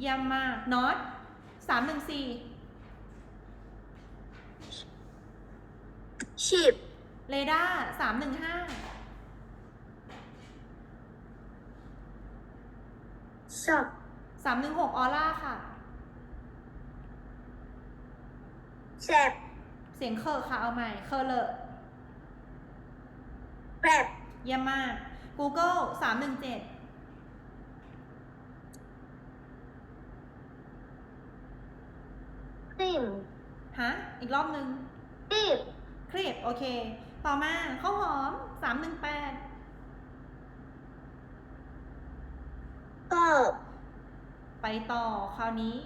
เยี่ยมมากน็อตสามหนึ่งสี่ชิปเรดาร์สามหนึ่งห้าช็อปสามหนึ่งหกออร่าค่ะแชปเสียงเคอร์ค่ะเอาใหม่ เคอร์เลอร์แรปเยี่ยมมาก Google สามหนึ่งเจ็ด ครี มฮะ อีกรอบหนึ่งครีมคลิปโอเค ต่อมาข้าวหอมสามหนึ่งแปดกอบไปต่อคราวนี้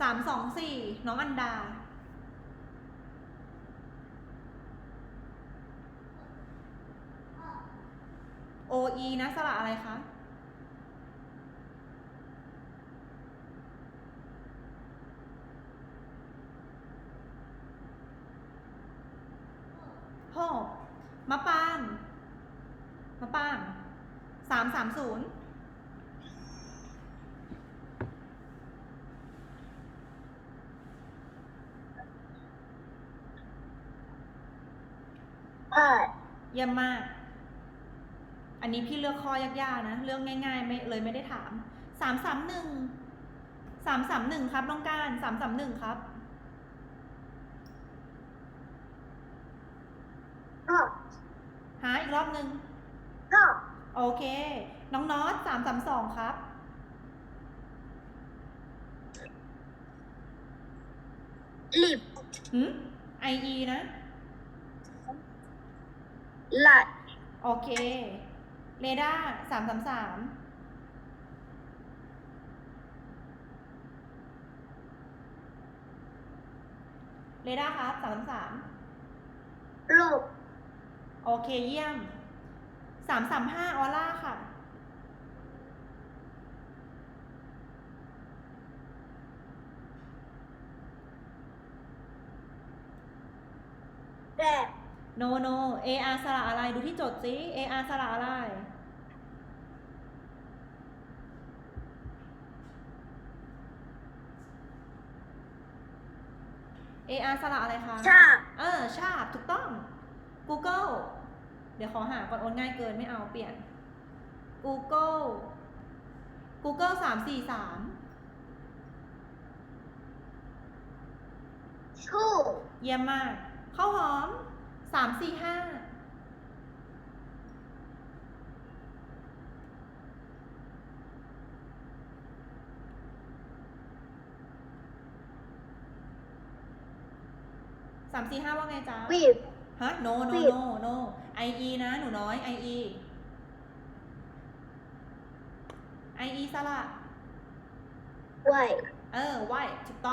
สามสองสี่น้องอันดา OE นะสระอะไรคะ หก มะปาง มะปางสามสามศูนย์พาดเยี่ยมมาก อันนี้พี่เลือกข้อยากๆนะ เรื่องง่ายๆไม่เลยไม่ได้ถาม สามสามหนึ่ง สามสามหนึ่งครับน้องการสามสามหนึ่งครับ กอบ หาอีก รอบหนึ่งกอบโอเค น้องน็อตสามสามสองครับ ลิปหืม IE นะลัดโอเค เรดาร์สามสามสามเรดาร์ครับสามสามลูก โอเคเยี่ยมสามสามห้าออร่าค่ะแรปโนโน AR สระอะไรดูที่โจทย์สิ AR สระอะไร AR สระอะไรคะ ชาบ เออ ชาบ ถูกต้อง Google เดี๋ยวขอหาก่อนโอนง่ายเกินไม่เอาเปลี่ยน Google Google สามสี่สามชูเยี่ยมมากข้าวหอมสามสี่ห้า สามสี่ห้าว่าไงจ๊ะวิบ ฮะ no no ปิด no no IE นะ หนูน้อย IE IE สละไวเออไหวถูกต้อง